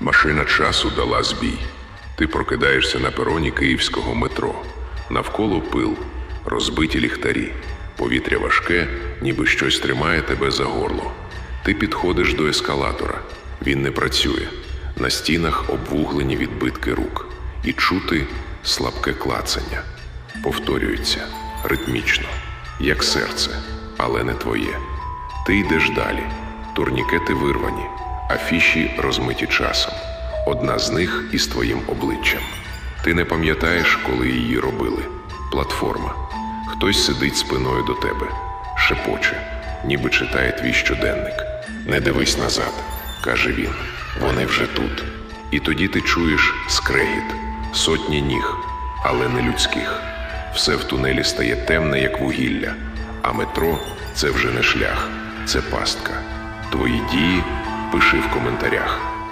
Машина часу дала збій. Ти прокидаєшся на пероні київського метро. Навколо пил, розбиті ліхтарі. Повітря важке, ніби щось тримає тебе за горло. Ти підходиш до ескалатора. Він не працює. На стінах обвуглені відбитки рук. І чути слабке клацання. Повторюється ритмічно, як серце, але не твоє. Ти йдеш далі. Турнікети вирвані, афіші розмиті часом. Одна з них із твоїм обличчям. Ти не пам'ятаєш, коли її робили. Платформа. Хтось сидить спиною до тебе, шепоче, ніби читає твій щоденник. Не дивись назад, каже він. Вони вже тут. І тоді ти чуєш скрегіт, сотні ніг, але не людських. Все в тунелі стає темне, як вугілля, а метро це вже не шлях, це пастка. Твої дії пиши в коментарях.